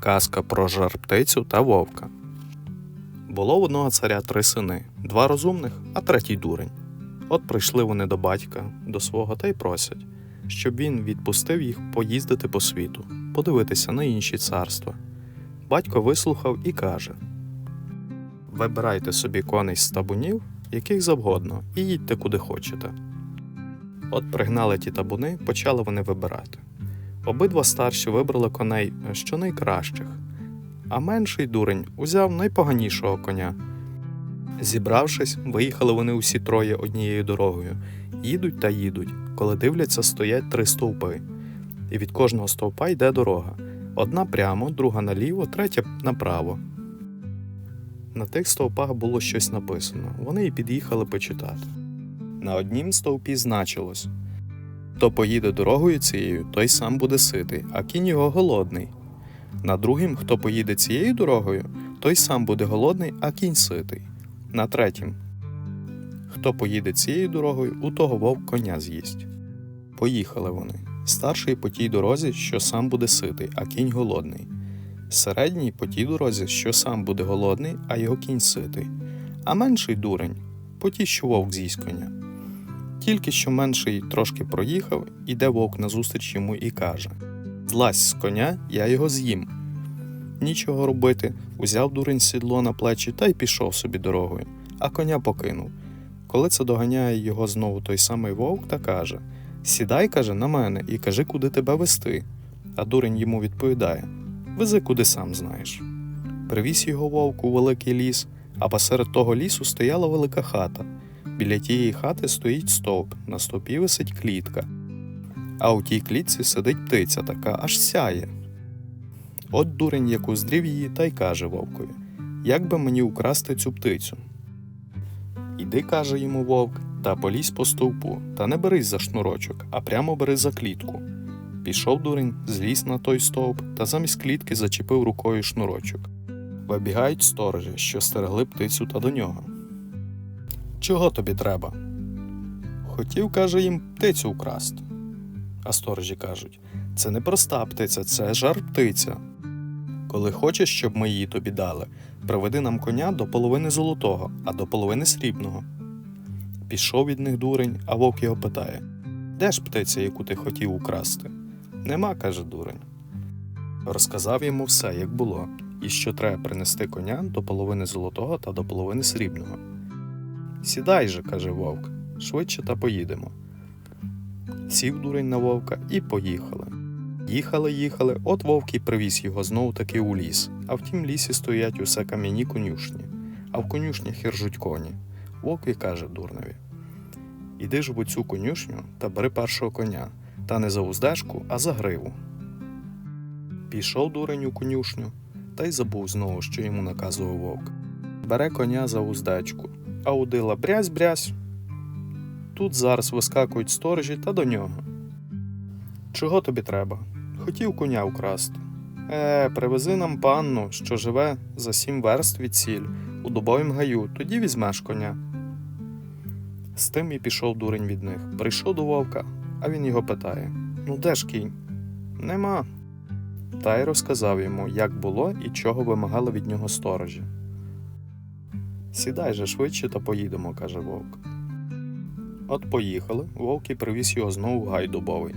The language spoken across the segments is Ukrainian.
Казка про жар-птицю та вовка. Було в одного царя три сини, два розумних, а третій дурень. От прийшли вони до батька, до свого та й просять, щоб він відпустив їх поїздити по світу, подивитися на інші царства. Батько вислухав і каже: Вибирайте собі коней з табунів, яких завгодно, і їдьте куди хочете. От пригнали ті табуни, почали вони вибирати. Обидва старші вибрали коней що найкращих, а менший дурень узяв найпоганішого коня. Зібравшись, виїхали вони усі троє однією дорогою, їдуть та їдуть, коли дивляться, стоять три стовпи. І від кожного стовпа йде дорога. Одна прямо, друга наліво, третя направо. На тих стовпах було щось написано. Вони і під'їхали почитати. На однім стовпі значилось Хто поїде дорогою цією, той сам буде ситий, а кінь його голодний. На другім, хто поїде цією дорогою, той сам буде голодний, а кінь ситий. На третім, хто поїде цією дорогою, у того вовк коня з'їсть. Поїхали вони. Старший по тій дорозі, що сам буде ситий, а кінь голодний. Середній по тій дорозі, що сам буде голодний, а його кінь ситий. А менший дурень по тій, що вовк з'їсть коня. Тільки що менший трошки проїхав, іде вовк назустріч йому і каже: Злазь з коня, я його з'їм. Нічого робити, узяв дурень сідло на плечі та й пішов собі дорогою, а коня покинув. Коли це доганяє його знову той самий вовк та каже: Сідай, каже, на мене і кажи, куди тебе вести. А дурень йому відповідає: Вези, куди сам знаєш. Привіз його вовк у великий ліс, а посеред того лісу стояла велика хата. Біля тієї хати стоїть стовп, на стовпі висить клітка. А у тій клітці сидить птиця така, аж сяє. От дурень як уздрів її та й каже вовкові: Як би мені украсти цю птицю? Іди, каже йому вовк, та полізь по стовпу, та не берись за шнурочок, а прямо бери за клітку. Пішов дурень, зліз на той стовп та замість клітки зачепив рукою шнурочок. Вибігають сторожі, що стерегли птицю та до нього. Чого тобі треба? Хотів, каже їм, птицю украсти. А сторожі кажуть: це не проста птиця, це жар птиця. Коли хочеш, щоб ми її тобі дали, приведи нам коня до половини золотого, а до половини срібного. Пішов від них дурень, а вовк його питає: Де ж птиця, яку ти хотів украсти? Нема, каже дурень. Розказав йому все, як було, і що треба принести коня до половини золотого та до половини срібного. Сідай же, каже вовк, швидше та поїдемо. Сів дурень на вовка і поїхали. Їхали, їхали, от вовк і привіз його знову таки у ліс, а в тім лісі стоять усе кам'яні конюшні, а в конюшнях ржуть коні. Вовк і каже дурневі: Іди ж в оцю конюшню та бери першого коня, та не за уздечку, а за гриву. Пішов дурень у конюшню, та й забув знову, що йому наказував вовк. Бере коня за уздечку, а удила брязь-брязь. Тут зараз вискакують сторожі та до нього. Чого тобі треба? Хотів коня украсти. Е, привези нам панну, що живе за сім верст від сіль, у дубовім гаю, тоді візьмеш коня. З тим і пішов дурень від них. Прийшов до вовка, а він його питає: Ну, де ж кінь? Нема. Та й розказав йому, як було і чого вимагали від нього сторожі. Сідай же швидше та поїдемо, каже вовк. От поїхали, вовк і привіз його знову в гай дубовий.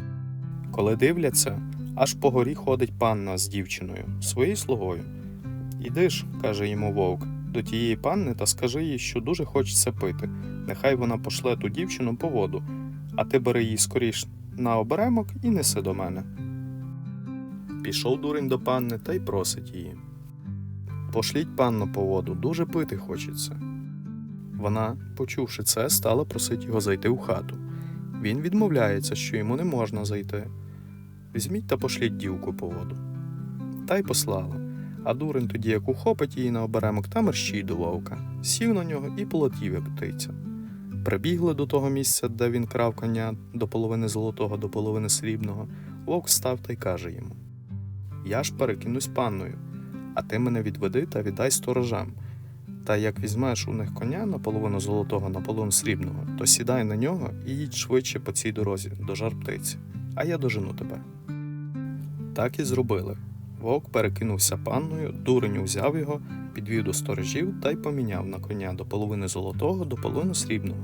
Коли дивляться, аж по горі ходить панна з дівчиною, своєю слугою. Іди ж, каже йому вовк, до тієї панни та скажи їй, що дуже хочеться пити. Нехай вона пошле ту дівчину по воду, а ти бери її скоріш на оберемок і неси до мене. Пішов дурень до панни та й просить її. Пошліть панну по воду, дуже пити хочеться. Вона, почувши це, стала просити його зайти в хату. Він відмовляється, що йому не можна зайти. Візьміть та пошліть дівку по воду. Та й послала. А дурень тоді, як ухопить її на оберемок та мерщій до вовка, сів на нього і полетів, як птиця. Прибігли до того місця, де він крав коня до половини золотого, до половини срібного. Вовк став та й каже йому: Я ж перекинусь панною, а ти мене відведи та віддай сторожам. Та як візьмеш у них коня наполовину золотого, наполовину срібного, то сідай на нього і їдь швидше по цій дорозі до жар птиці, а я дожену тебе. Так і зробили. Вовк перекинувся панною, дурень узяв його, підвів до сторожів та й поміняв на коня до половини золотого, до половини срібного.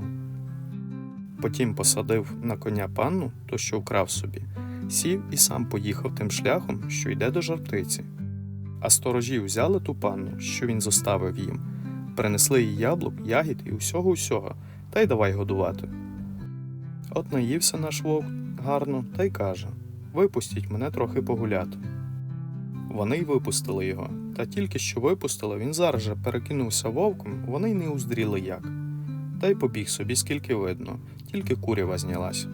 Потім посадив на коня панну, то що вкрав собі, сів і сам поїхав тим шляхом, що йде до жартиці. А сторожі взяли ту панну, що він зоставив їм, принесли їй яблук, ягід і усього усього, та й давай годувати. От наївся наш вовк гарно та й каже Випустіть мене трохи погуляти. Вони й випустили його, та тільки що випустили, він зараз же перекинувся вовком, вони й не уздріли як. Та й побіг собі, скільки видно, тільки курява знялась.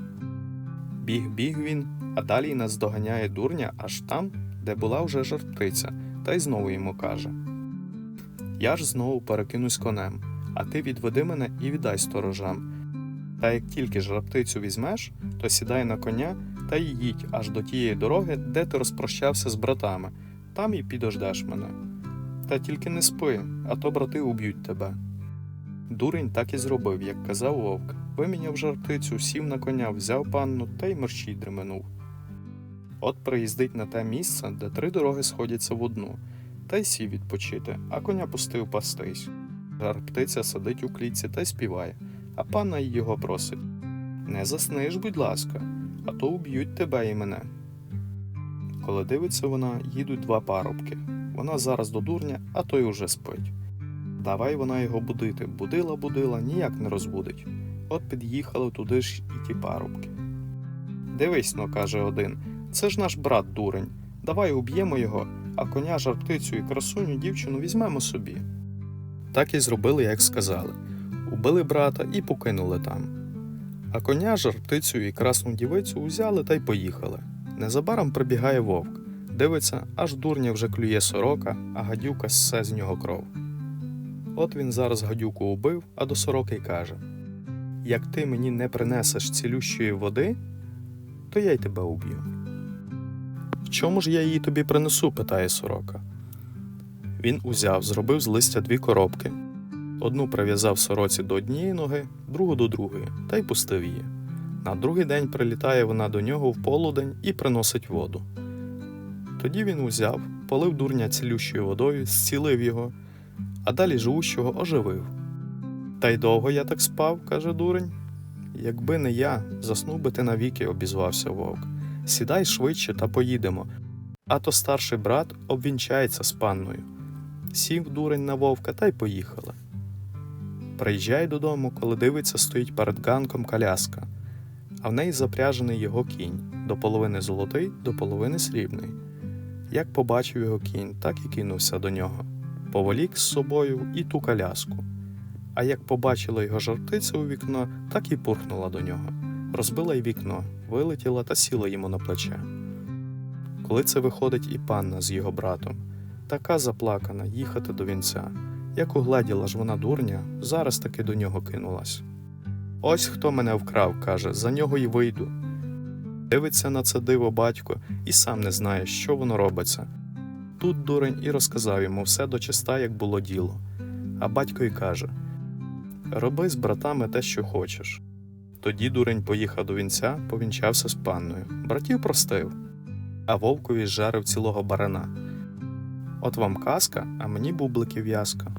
Біг біг він, а далі наздоганяє дурня аж там, де була вже жартиця, та й знову йому каже: Я ж знову перекинусь конем, а ти відведи мене і віддай сторожам. Та як тільки ж раптицю візьмеш, то сідай на коня та й їдь аж до тієї дороги, де ти розпрощався з братами, там і підождеш мене. Та тільки не спи, а то брати уб'ють тебе. Дурень так і зробив, як казав вовк. Виміняв жартицю, сів на коня, взяв панну та й мерщій дременув. От приїздить на те місце, де три дороги сходяться в одну, та й сів відпочити, а коня пустив пастись. Жар птиця сидить у клітці та й співає, а панна й його просить Не засниш, будь ласка, а то уб'ють тебе і мене. Коли дивиться вона, їдуть два парубки. Вона зараз до дурня, а той уже спить. Давай вона його будити. Будила, будила, ніяк не розбудить. От під'їхали туди ж і ті парубки. Дивись но, каже один, це ж наш брат дурень. Давай уб'ємо його, а коня, жартицю і красуню дівчину візьмемо собі. Так і зробили, як сказали. Убили брата і покинули там. А коня, жартицю і красну дівицю узяли та й поїхали. Незабаром прибігає вовк. Дивиться, аж дурня вже клює сорока, а гадюка ссе з нього кров. От він зараз гадюку убив, а до сороки й каже: Як ти мені не принесеш цілющої води, то я й тебе уб'ю. Чому ж я її тобі принесу? питає сорока. Він узяв, зробив з листя дві коробки. Одну прив'язав сороці до однієї ноги, другу до другої, та й пустив її. На другий день прилітає вона до нього в полудень і приносить воду. Тоді він узяв, полив дурня цілющою водою, зцілив його, а далі живущого оживив. Та й довго я так спав, каже дурень. Якби не я, заснув би ти навіки, обізвався вовк. Сідай швидше та поїдемо. А то старший брат обвінчається з панною. Сів дурень на вовка та й поїхали. Приїжджає додому, коли дивиться, стоїть перед ганком коляска, а в неї запряжений його кінь до половини золотий, до половини срібний. Як побачив його кінь, так і кинувся до нього, поволік з собою і ту коляску. А як побачила його жартиця у вікно, так і пурхнула до нього, розбила й вікно, вилетіла та сіла йому на плече. Коли це виходить і панна з його братом, така заплакана їхати до вінця. Як угледіла ж вона дурня, зараз таки до нього кинулась. Ось хто мене вкрав, каже, за нього й вийду. Дивиться на це диво батько і сам не знає, що воно робиться. Тут дурень і розказав йому все дочиста, як було діло. А батько й каже: Роби з братами те, що хочеш. Тоді дурень поїхав до вінця, повінчався з панною, братів простив, а вовкові жарив цілого барана. От вам казка, а мені бубликів в'язка.